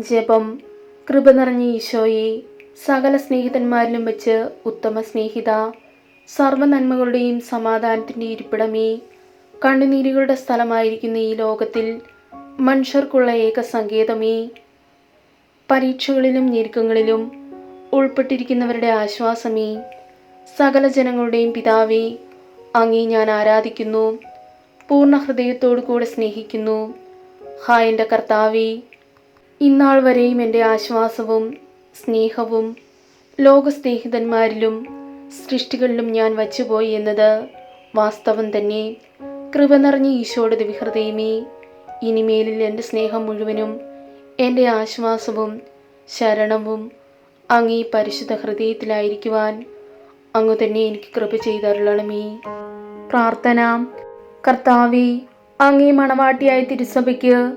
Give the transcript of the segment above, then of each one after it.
ജപം കൃപ നിറഞ്ഞ ഈശോയെ സകല സ്നേഹിതന്മാരിലും വെച്ച് ഉത്തമ സ്നേഹിത സർവനന്മകളുടെയും സമാധാനത്തിന്റെ ഇരിപ്പിടമേ കണ്ണുനീരുകളുടെ സ്ഥലമായിരിക്കുന്ന ഈ ലോകത്തിൽ മനുഷ്യർക്കുള്ള ഏക സങ്കേതമേ. പരീക്ഷകളിലും ഞെരുക്കങ്ങളിലും ഉൾപ്പെട്ടിരിക്കുന്നവരുടെ ആശ്വാസമേ. സകല ജനങ്ങളുടെയും പിതാവേ അങ്ങേ ഞാൻ ആരാധിക്കുന്നു പൂർണ ഹൃദയത്തോടു കൂടെ സ്നേഹിക്കുന്നു. ഹാ എന്റെ കർത്താവേ ഇന്നാൾ വരെയും എന്റെ ആശ്വാസവും സ്നേഹവും ലോകസ്നേഹിതന്മാരിലും സൃഷ്ടികളിലും ഞാൻ വച്ചുപോയി എന്നത് വാസ്തവം തന്നെ. കൃപ നിറഞ്ഞ ഈശോയുടെ ദിവിഹൃദയമേ ഇനിമേലിൽ എന്റെ സ്നേഹം മുഴുവനും എന്റെ ആശ്വാസവും ശരണവും അങ്ങീ പരിശുദ്ധ ഹൃദയത്തിലായിരിക്കുവാൻ അങ്ങ് തന്നെ എനിക്ക് കൃപ ചെയ്തരുളണമേ. പ്രാർത്ഥന. കർത്താവേ അങ്ങേ മണവാട്ടിയായ തിരുസഭയ്ക്ക്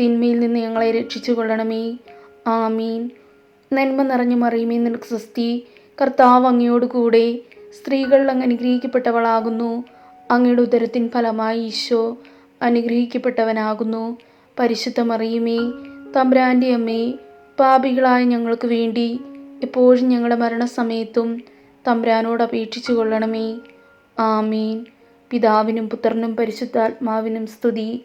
തിന്മയിൽ നിന്ന് ഞങ്ങളെ രക്ഷിച്ചു കൊള്ളണമേ ആമീൻ. നന്മ നിറഞ്ഞു മറിയുമേ നിനക്ക് സ്വസ്തി കർത്താവ് അങ്ങയോട് കൂടെ സ്ത്രീകൾ അങ്ങ് അനുഗ്രഹിക്കപ്പെട്ടവളാകുന്നു. അങ്ങയുടെ ഉദരത്തിൻ ഫലമായി ഈശോ അനുഗ്രഹിക്കപ്പെട്ടവനാകുന്നു. പരിശുദ്ധ മറിയുമേ തമ്പ്രാന്റെ അമ്മേ പാപികളായ ഞങ്ങൾക്ക് വേണ്ടി എപ്പോഴും ഞങ്ങളുടെ മരണസമയത്തും തമ്പ്രാനോട് അപേക്ഷിച്ചു കൊള്ളണമേ ആമീൻ. പിതാവിനും പുത്രനും പരിശുദ്ധാത്മാവിനും സ്തുതി.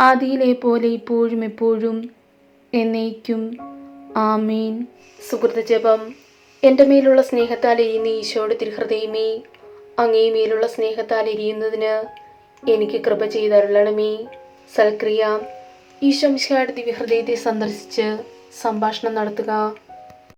ആദിയിലെ പോലെ ഇപ്പോഴും എപ്പോഴും എന്നേക്കും. ആമീൻ. സുഹൃത്ത് ജപം. എന്റെ മേലുള്ള സ്നേഹത്താൽ എരിയുന്ന ഈശോയുടെ തിരുഹൃദയമേ അങ്ങേ മേലുള്ള സ്നേഹത്താൽ എരിയുന്നതിന് എനിക്ക് കൃപ ചെയ്തരുളണമേ. സൽക്രിയ. ഈശോ മിശിഹായുടെ ദിവ്യഹൃദയത്തെ സന്ദർശിച്ച് സംഭാഷണം നടത്തുക.